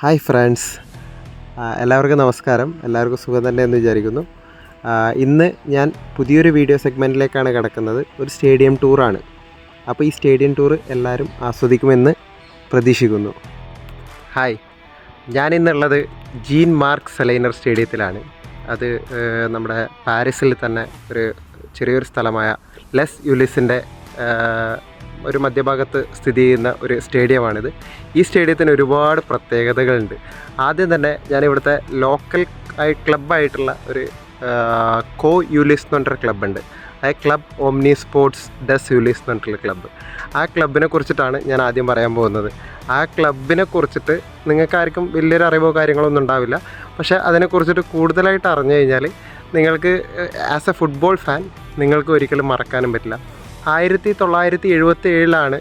Hi friends. എല്ലാവർക്കും നമസ്കാരം. എല്ലാവർക്കും സുഖം തന്നെ എന്ന് വിചാരിക്കുന്നു. ഇന്ന് ഞാൻ പുതിയൊരു വീഡിയോ സെഗ്മെന്റിലേക്കാണ് കിടക്കുന്നത്. ഒരു സ്റ്റേഡിയം ടൂറാണ് അപ്പോൾ ഈ സ്റ്റേഡിയം ടൂർ എല്ലാവരും ആസ്വദിക്കുമെന്ന് പ്രതീക്ഷിക്കുന്നു. ഹായ് ഞാൻ ഇന്നുള്ളത് ജീൻ മാർക്ക് സെലൈനർ സ്റ്റേഡിയത്തിലാണ്. അത് നമ്മുടെ പാരീസിൽ തന്നെ ഒരു ചെറിയൊരു സ്ഥലമായ ലെസ് യുലിസിന്റെ ഒരു മധ്യഭാഗത്ത് സ്ഥിതി ചെയ്യുന്ന ഒരു സ്റ്റേഡിയമാണിത്. ഈ സ്റ്റേഡിയത്തിന് ഒരുപാട് പ്രത്യേകതകളുണ്ട്. ആദ്യം തന്നെ ഞാൻ ഇവിടുത്തെ ലോക്കൽ ആയി ക്ലബ്ബായിട്ടുള്ള ഒരു കോ യുലിസ് എന്ന് പറഞ്ഞൊരു ക്ലബ്ബുണ്ട്. ആ club Omni sports des Ulis എന്ന് പറഞ്ഞിട്ടുള്ള ക്ലബ്ബ്. ആ ക്ലബിനെ കുറിച്ചിട്ടാണ് ഞാൻ ആദ്യം പറയാൻ പോകുന്നത്. ആ ക്ലബിനെ കുറിച്ചിട്ട് നിങ്ങൾക്കാർക്കും വലിയൊരു അറിവോ കാര്യങ്ങളോ ഒന്നും ഉണ്ടാവില്ല. പക്ഷേ അതിനെക്കുറിച്ചിട്ട് കൂടുതലായിട്ട് അറിഞ്ഞു കഴിഞ്ഞാൽ നിങ്ങൾക്ക് ആസ് എ ഫുട്ബോൾ ഫാൻ നിങ്ങൾക്ക് ഒരിക്കലും മറക്കാനും പറ്റില്ല. ആയിരത്തി തൊള്ളായിരത്തി എഴുപത്തി ഏഴിലാണ്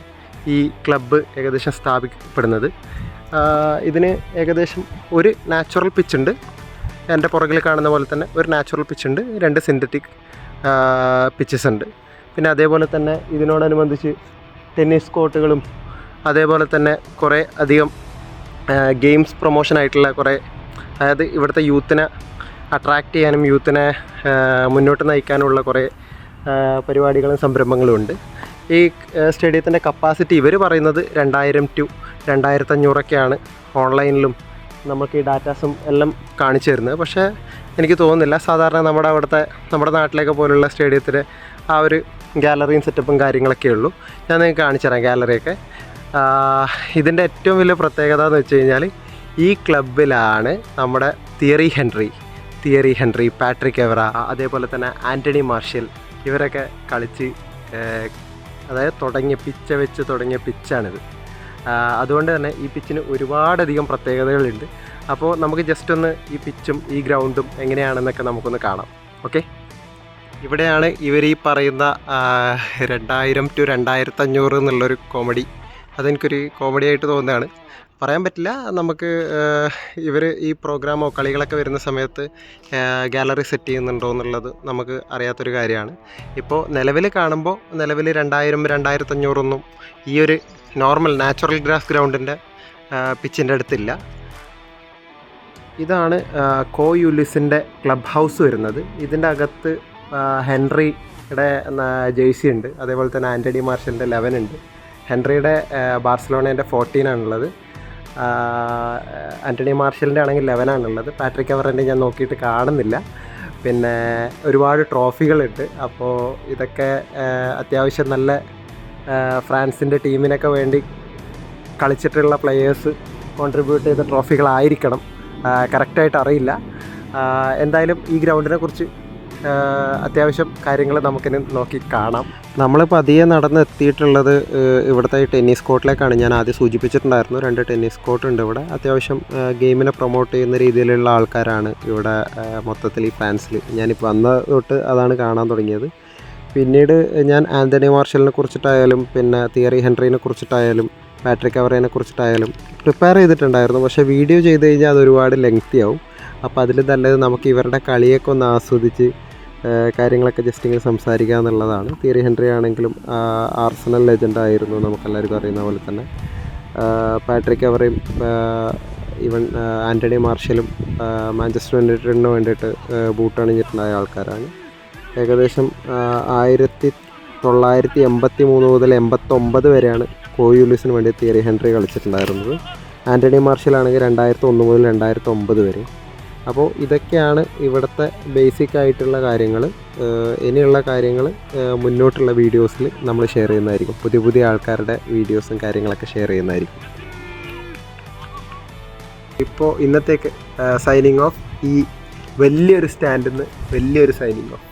ഈ ക്ലബ്ബ് ഏകദേശം സ്ഥാപിക്കപ്പെടുന്നത്. ഇതിന് ഏകദേശം ഒരു നാച്ചുറൽ പിച്ച് ഉണ്ട് എന്റെ പുറകിൽ കാണുന്ന പോലെ തന്നെ ഒരു നാച്ചുറൽ പിച്ച് ഉണ്ട് രണ്ട് സിന്തറ്റിക് പിച്ചസ് ഉണ്ട്. പിന്നെ അതേപോലെ തന്നെ ഇതിനോടനുബന്ധിച്ച് ടെന്നീസ് കോർട്ടുകളും അതേപോലെ തന്നെ കുറേ അധികം ഗെയിംസ് പ്രൊമോഷൻ ആയിട്ടുള്ള കുറേ അതായത് ഇവിടുത്തെ യൂത്തിനെ അട്രാക്റ്റ് ചെയ്യാനും യൂത്തിനെ മുന്നോട്ട് നയിക്കാനുമുള്ള കുറേ പരിപാടികളും സംരംഭങ്ങളും ഉണ്ട്. ഈ സ്റ്റേഡിയത്തിന്റെ കപ്പാസിറ്റി ഇവർ പറയുന്നത് രണ്ടായിരം ടു രണ്ടായിരത്തഞ്ഞൂറൊക്കെയാണ് ഓൺലൈനിലും നമുക്ക് ഈ ഡാറ്റാസും എല്ലാം കാണിച്ചു തരുന്നത്. പക്ഷേ എനിക്ക് തോന്നുന്നില്ല. സാധാരണ നമ്മുടെ അവിടുത്തെ നമ്മുടെ നാട്ടിലേക്ക് പോലുള്ള സ്റ്റേഡിയത്തിൽ ആ ഒരു ഗാലറിയും സെറ്റപ്പും കാര്യങ്ങളൊക്കെ ഉള്ളൂ. ഞാൻ നിങ്ങൾക്ക് കാണിച്ചു തരാം ഗാലറിയൊക്കെ ഇതിന്റെ ഏറ്റവും വലിയ പ്രത്യേകത എന്ന് വെച്ച് കഴിഞ്ഞാൽ ഈ ക്ലബിലാണ് നമ്മുടെ Thierry Henry Thierry Henry Patrick Evra അതേപോലെ തന്നെ ആന്റണി മാർഷ്യൽ ഇവരൊക്കെ കളിച്ച് അതായത് തുടങ്ങിയ പിച്ച വെച്ച് തുടങ്ങിയ പിച്ചാണിത് അതുകൊണ്ട് തന്നെ ഈ പിച്ചിന് ഒരുപാടധികം പ്രത്യേകതകളുണ്ട്. അപ്പോൾ നമുക്ക് ജസ്റ്റ് ഒന്ന് ഈ പിച്ചും ഈ ഗ്രൗണ്ടും എങ്ങനെയാണെന്നൊക്കെ നമുക്കൊന്ന് കാണാം. ഓക്കെ ഇവിടെയാണ് ഇവർ ഈ പറയുന്ന രണ്ടായിരം ടു രണ്ടായിരത്തഞ്ഞൂറ് എന്നുള്ളൊരു കോമഡി അതെനിക്കൊരു കോമഡി ആയിട്ട് തോന്നുന്നതാണ് പറയാൻ പറ്റില്ല. നമുക്ക് ഇവർ ഈ പ്രോഗ്രാമോ കളികളൊക്കെ വരുന്ന സമയത്ത് ഗാലറി സെറ്റ് ചെയ്യുന്നുണ്ടോ എന്നുള്ളത് നമുക്ക് അറിയാത്തൊരു കാര്യമാണ്. ഇപ്പോൾ നിലവിൽ കാണുമ്പോൾ നിലവിൽ രണ്ടായിരം രണ്ടായിരത്തഞ്ഞൂറൊന്നും ഈ ഒരു നോർമൽ നാച്ചുറൽ ഗ്രാസ് ഗ്രൗണ്ടിന്റെ പിച്ചിന്റെ അടുത്തില്ല. ഇതാണ് കോ യുലിസിന്റെ ക്ലബ് ഹൗസ് വരുന്നത്. ഇതിന്റെ അകത്ത് ഹെൻറിയുടെ ജേഴ്സി ഉണ്ട്. അതേപോലെ തന്നെ ആന്റണി മാർഷലിന്റെ ലെവൻ ഉണ്ട്. ഹെൻറിയുടെ ബാർസലോണേന്റെ ഫോർട്ടീൻ ആണുള്ളത്. ആന്റണി മാർഷലിന്റെ ആണെങ്കിൽ ലെവനാണുള്ളത്. പാട്രിക് അവറിന്റെ ഞാൻ നോക്കിയിട്ട് കാണുന്നില്ല. പിന്നെ ഒരുപാട് ട്രോഫികളുണ്ട്. അപ്പോൾ ഇതൊക്കെ അത്യാവശ്യം നല്ല ഫ്രാൻസിന്റെ ടീമിനൊക്കെ വേണ്ടി കളിച്ചിട്ടുള്ള പ്ലെയേഴ്സ് കോൺട്രിബ്യൂട്ട് ചെയ്ത ട്രോഫികളായിരിക്കണം. കറക്റ്റായിട്ട് അറിയില്ല. എന്തായാലും ഈ ഗ്രൗണ്ടിനെ കുറിച്ച് അത്യാവശ്യം കാര്യങ്ങൾ നമുക്കിനി നോക്കി കാണാം. നമ്മളിപ്പോൾ പതിയെ നടന്ന് എത്തിയിട്ടുള്ളത് ഇവിടുത്തെ ടെന്നീസ് കോർട്ടിലേക്കാണ്. ഞാൻ ആദ്യം സൂചിപ്പിച്ചിട്ടുണ്ടായിരുന്നു രണ്ട് ടെന്നീസ് കോർട്ട് ഉണ്ട് ഇവിടെ. അത്യാവശ്യം ഗെയിമിനെ പ്രൊമോട്ട് ചെയ്യുന്ന രീതിയിലുള്ള ആൾക്കാരാണ് ഇവിടെ മൊത്തത്തിൽ ഈ ഫാൻസിൽ ഞാനിപ്പോൾ വന്ന തൊട്ട് അതാണ് കാണാൻ തുടങ്ങിയത്. പിന്നീട് ഞാൻ ആന്റണി മാർഷലിനെ കുറിച്ചിട്ടായാലും പിന്നെ തിയറി ഹെൻറിനെ കുറിച്ചിട്ടായാലും പാട്രിക് അവറേനെ കുറിച്ചിട്ടായാലും പ്രിപ്പയർ ചെയ്തിട്ടുണ്ടായിരുന്നു. പക്ഷേ വീഡിയോ ചെയ്ത് കഴിഞ്ഞാൽ അത് ഒരുപാട് ലെങ്തി ആവും അപ്പോൾ അതിൽ നല്ലത് നമുക്ക് ഇവരുടെ കളിയൊക്കെ ഒന്ന് ആസ്വദിച്ച് കാര്യങ്ങളൊക്കെ ജസ്റ്റ് ഇങ്ങനെ സംസാരിക്കുക എന്നുള്ളതാണ്. തിയറി ഹെൻറി ആണെങ്കിലും ആർസണൽ ലെജൻഡ് ആയിരുന്നു നമുക്കെല്ലാവർക്കും അറിയുന്ന പോലെ തന്നെ. പാട്രിക് അവറേയും ഈവൻ ആന്റണി മാർഷലും മാഞ്ചസ്റ്റർ യുണൈറ്റഡിന് വേണ്ടിയിട്ട് ആഹ് ബൂട്ട് അണിഞ്ഞിട്ടുണ്ടായ ആൾക്കാരാണ്. ഏകദേശം ആയിരത്തി തൊള്ളായിരത്തി എൺപത്തി മൂന്ന് മുതൽ എൺപത്തൊമ്പത് വരെയാണ് കോയൂലിസിന് വേണ്ടി തിയറി ഹെൻറി കളിച്ചിട്ടുണ്ടായിരുന്നത്. ആന്റണി മാർഷലാണെങ്കിൽ രണ്ടായിരത്തി ഒന്ന് മുതൽ രണ്ടായിരത്തി ഒമ്പത് വരെ. അപ്പോൾ ഇതൊക്കെയാണ് ഇവിടുത്തെ ബേസിക് ആയിട്ടുള്ള കാര്യങ്ങൾ. ഇനിയുള്ള കാര്യങ്ങൾ മുന്നോട്ടുള്ള വീഡിയോസിൽ നമ്മൾ ഷെയർ ചെയ്യുന്നതായിരിക്കും. പുതിയ പുതിയ ആൾക്കാരുടെ വീഡിയോസും കാര്യങ്ങളൊക്കെ ഷെയർ ചെയ്യുന്നതായിരിക്കും. ഇപ്പോൾ ഇന്നത്തേക്ക് സൈനിങ് ഓഫ് ഈ വലിയൊരു സ്റ്റാൻഡിൽ നിന്ന് വലിയൊരു സൈനിങ് ഓഫ്